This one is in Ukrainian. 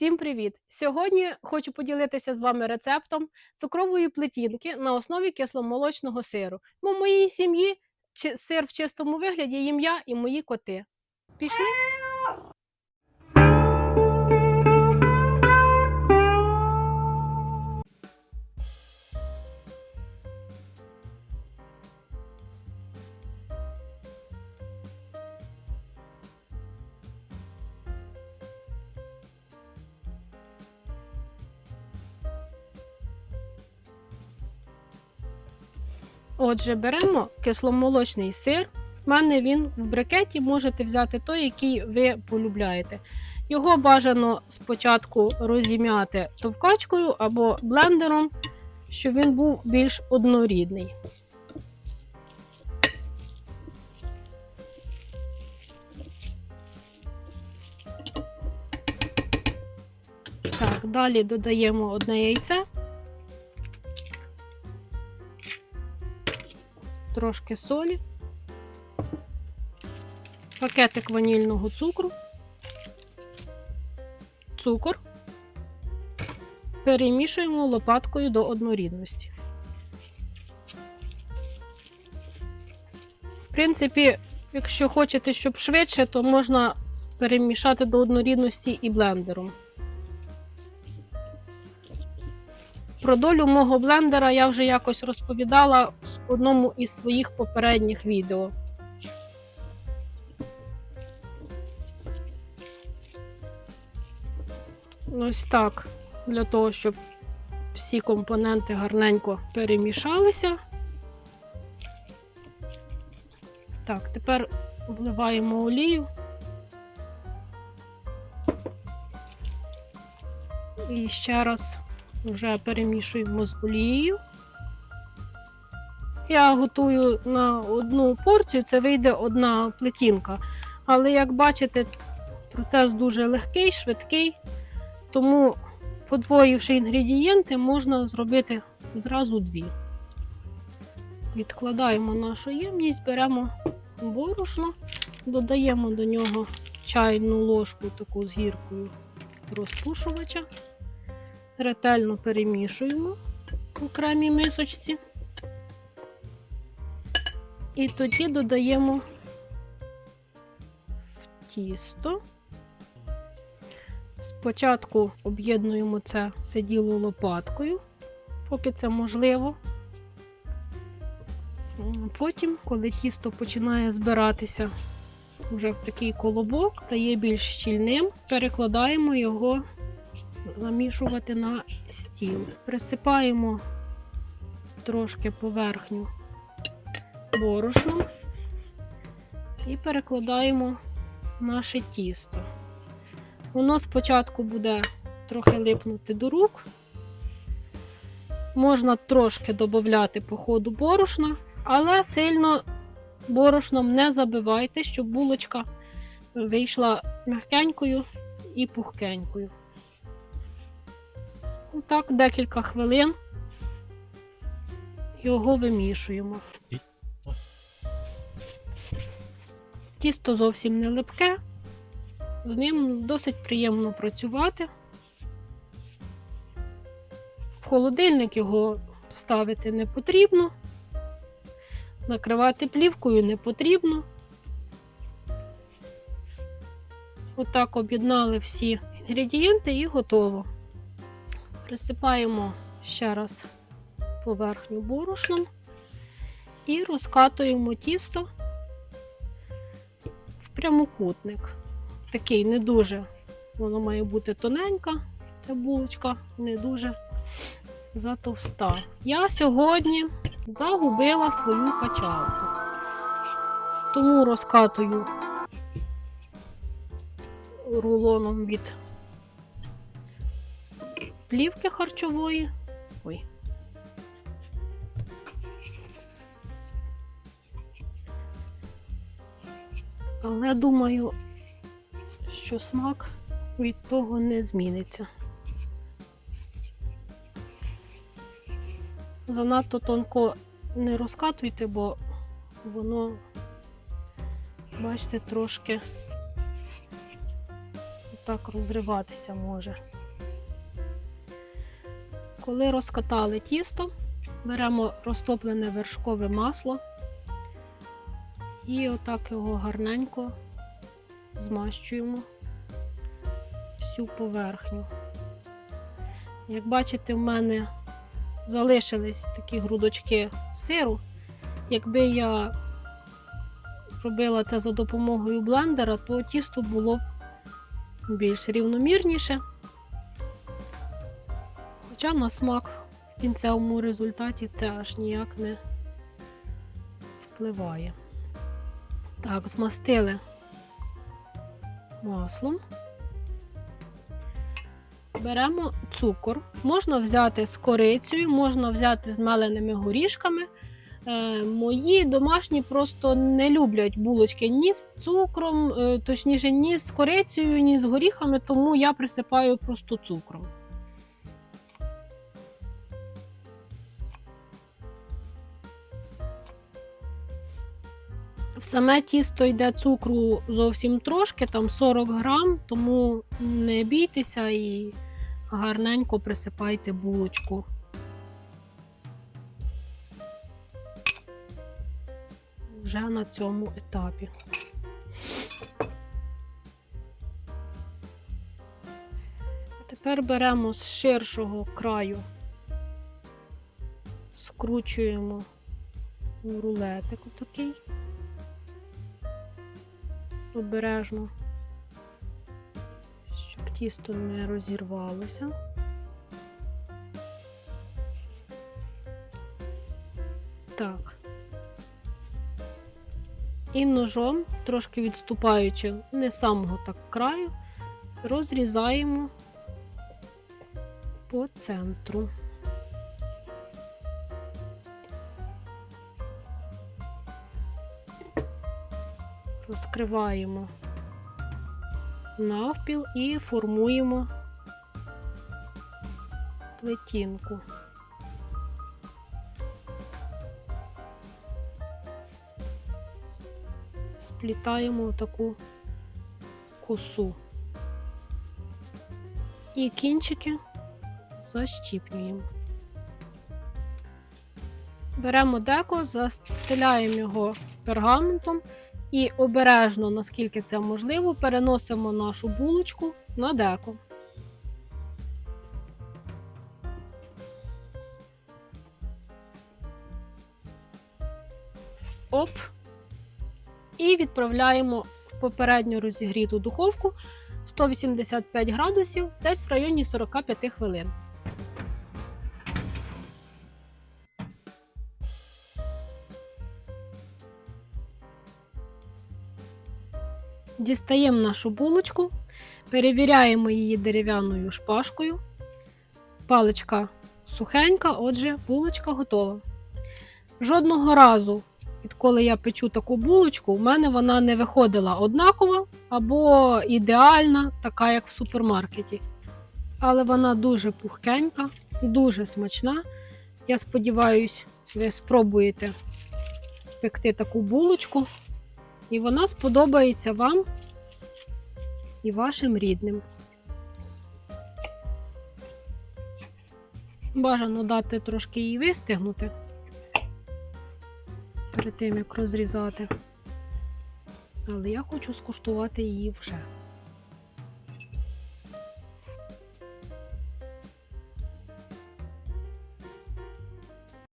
Всім привіт! Сьогодні хочу поділитися з вами рецептом цукрової плетінки на основі кисломолочного сиру. В моїй сім'ї сир в чистому вигляді їм я і мої коти. Пішли? Отже, беремо кисломолочний сир. У мене він в брикеті, можете взяти той, який ви полюбляєте. Його бажано спочатку розім'яти товкачкою або блендером, щоб він був більш однорідний. Так, далі додаємо одне яйце. Трошки солі, пакетик ванільного цукру, цукор. Перемішуємо лопаткою до однорідності. В принципі, якщо хочете, щоб швидше, то можна перемішати до однорідності і блендером. Про долю мого блендера я вже якось розповідала в одному із своїх попередніх відео. Ось так, для того, щоб всі компоненти гарненько перемішалися. Так, тепер вливаємо олію. І ще раз вже перемішуємо з олією. Я готую на одну порцію, це вийде одна плетінка. Але, як бачите, процес дуже легкий, швидкий, тому, подвоївши інгредієнти, можна зробити зразу дві. Відкладаємо нашу ємність, беремо борошно, додаємо до нього чайну ложку таку з гіркою розпушувача ретельно перемішуємо в окремій мисочці. І тоді додаємо в тісто. Спочатку об'єднуємо це все діло лопаткою, поки це можливо. Потім, коли тісто починає збиратися вже в такий колобок, стає більш щільним, перекладаємо його замішувати на стіл. Присипаємо трошки поверхню борошном і перекладаємо наше тісто. Воно спочатку буде трохи липнути до рук. Можна трошки додати по ходу борошна, але сильно борошном не забивайте, щоб булочка вийшла м'якенькою і пухкенькою. Так, декілька хвилин його вимішуємо. Тісто зовсім не липке, з ним досить приємно працювати. В холодильник його ставити не потрібно, накривати плівкою не потрібно. Отак об'єднали всі інгредієнти і готово. Присипаємо ще раз поверхню борошном і розкатуємо тісто прямокутник. Такий не дуже, воно має бути тоненька, ця булочка, не дуже затовста. Я сьогодні загубила свою качалку, тому розкатую рулоном від плівки харчової. Ой. Але думаю, що смак від того не зміниться. Занадто тонко не розкатуйте, бо воно, бачите, трошки так розриватися може. Коли розкатали тісто, беремо розтоплене вершкове масло і отак його гарненько змащуємо всю поверхню. Як бачите, в мене залишились такі грудочки сиру. Якби я робила це за допомогою блендера, то тісто було б більш рівномірніше. Хоча на смак в кінцевому результаті це аж ніяк не впливає. Так, змастили маслом. Беремо цукор. Можна взяти з корицею, можна взяти з меленими горішками. Е, мої домашні просто не люблять булочки ні з цукром, е, точніше, ні з корицею, ні з горіхами, тому я присипаю просто цукром. Саме тісто йде цукру зовсім трошки, там 40 грам, тому не бійтеся і гарненько присипайте булочку. Вже на цьому етапі. Тепер беремо з ширшого краю, скручуємо в рулетик отакий обережно, щоб тісто не розірвалося. Так. І ножом, трошки відступаючи не самого так краю, розрізаємо по центру. Розкриваємо навпіл і формуємо плетінку. Сплітаємо таку косу. І кінчики защіпнюємо. Беремо деко, застеляємо його пергаментом і обережно, наскільки це можливо, переносимо нашу булочку на деко. Оп. І відправляємо в попередньо розігріту духовку 185 градусів, десь в районі 45 хвилин. Дістаємо нашу булочку, перевіряємо її дерев'яною шпажкою. Паличка сухенька, отже, булочка готова. Жодного разу, відколи я печу таку булочку, в мене вона не виходила однакова або ідеальна, така як в супермаркеті. Але вона дуже пухкенька, дуже смачна. Я сподіваюся, ви спробуєте спекти таку булочку. І вона сподобається вам і вашим рідним. Бажано дати трошки її вистигнути перед тим, як розрізати. Але я хочу скуштувати її вже.